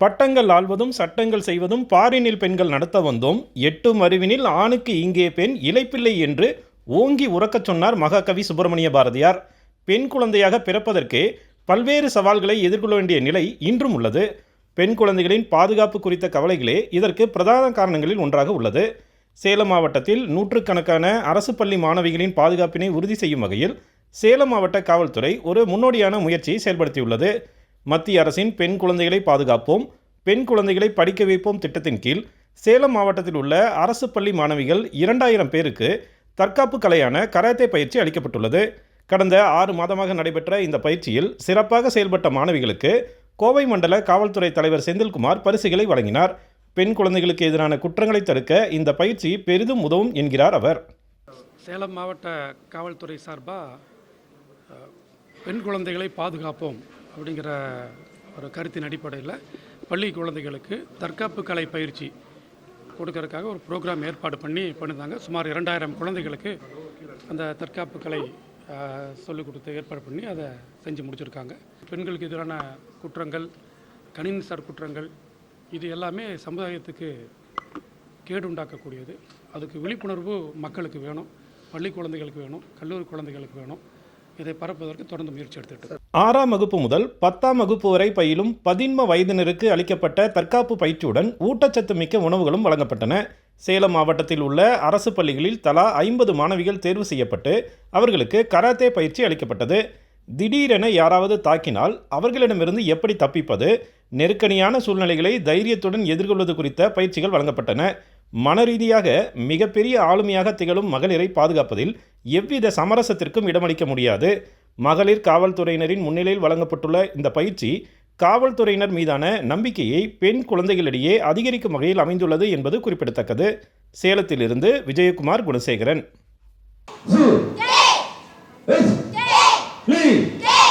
பட்டங்கள் ஆள்வதும் சட்டங்கள் செய்வதும் பாரினில் பெண்கள் நடத்த வந்தோம். எட்டும் அறிவினில் ஆணுக்கு இங்கே பெண் இலைப்பிள்ளை என்று ஓங்கி உறக்கச் சொன்னார் மகாகவி சுப்பிரமணிய பாரதியார். பெண் குழந்தையாக பிறப்பதற்கே பல்வேறு சவால்களை எதிர்கொள்ள வேண்டிய நிலை இன்றும் உள்ளது. பெண் குழந்தைகளின் பாதுகாப்பு குறித்த கவலைகளே இதற்கு பிரதான காரணங்களில் ஒன்றாக உள்ளது. சேலம் மாவட்டத்தில் நூற்றுக்கணக்கான அரசு பள்ளி மாணவிகளின் பாதுகாப்பினை உறுதி செய்யும் வகையில் சேலம் மாவட்ட காவல்துறை ஒரு முன்னோடியான முயற்சியை செயல்படுத்தியுள்ளது. மத்திய அரசின் பெண் குழந்தைகளை பாதுகாப்போம் பெண் குழந்தைகளை படிக்க வைப்போம் திட்டத்தின் கீழ் சேலம் மாவட்டத்தில் உள்ள அரசு பள்ளி மாணவிகள் இரண்டாயிரம் பேருக்கு தற்காப்பு கலையான கராத்தே பயிற்சி அளிக்கப்பட்டுள்ளது. கடந்த ஆறு மாதமாக நடைபெற்ற இந்த பயிற்சியில் சிறப்பாக செயல்பட்ட மாணவிகளுக்கு கோவை மண்டல காவல்துறை தலைவர் செந்தில்குமார் பரிசுகளை வழங்கினார். பெண் குழந்தைகளுக்கு எதிரான குற்றங்களை தடுக்க இந்த பயிற்சி பெரிதும் உதவும் என்கிறார் அவர். சேலம் மாவட்ட காவல்துறை சார்பாக பெண் குழந்தைகளை பாதுகாப்போம். அப்படிங்கிற ஒரு கருத்தின் அடிப்படையில் பள்ளி குழந்தைகளுக்கு தற்காப்பு கலை பயிற்சி கொடுக்கறதுக்காக ஒரு ப்ரோக்ராம் ஏற்பாடு பண்ணி பண்ணியிருந்தாங்க. சுமார் இரண்டாயிரம் குழந்தைகளுக்கு அந்த தற்காப்பு கலை சொல்லிக் கொடுத்து ஏற்பாடு பண்ணி அதை செஞ்சு முடிச்சிருக்காங்க. பெண்களுக்கு எதிரான குற்றங்கள் கணினிசார் குற்றங்கள் இது எல்லாமே சமுதாயத்துக்கு கேடு உண்டாக்கக்கூடியது. அதுக்கு விழிப்புணர்வு மக்களுக்கு வேணும் பள்ளி குழந்தைகளுக்கு வேணும் கல்லூரி குழந்தைகளுக்கு வேணும். இதை பரப்புவதற்கு தொடர்ந்து முயற்சி எடுத்துட்டு ஆறாம் வகுப்பு முதல் பத்தாம் வகுப்பு வரை பயிலும் பதின்ம வயதினருக்கு அளிக்கப்பட்ட தற்காப்பு பயிற்சியுடன் ஊட்டச்சத்து மிக்க உணவுகளும் வழங்கப்பட்டன. சேலம் மாவட்டத்தில் உள்ள அரசு பள்ளிகளில் தலா ஐம்பது மாணவிகள் தேர்வு செய்யப்பட்டு அவர்களுக்கு கராத்தே பயிற்சி அளிக்கப்பட்டது. திடீரென யாராவது தாக்கினால் அவர்களிடமிருந்து எப்படி தப்பிப்பது? நெருக்கடியான சூழ்நிலைகளை தைரியத்துடன் எதிர்கொள்வது குறித்த பயிற்சிகள் வழங்கப்பட்டன. மனரீதியாக மிகப்பெரிய ஆளுமையாக திகழும் மகளிரை பாதுகாப்பதில் எவ்வித சமரசத்திற்கும் இடமளிக்க முடியாது. மகளிர் காவல்துறையினரின் முன்னிலையில் வழங்கப்பட்டுள்ள இந்த பயிற்சி காவல்துறையினர் மீதான நம்பிக்கையை பெண் குழந்தைகளிடையே அதிகரிக்கும் வகையில் அமைந்துள்ளது என்பது குறிப்பிடத்தக்கது. சேலத்திலிருந்து விஜயகுமார் குணசேகரன்.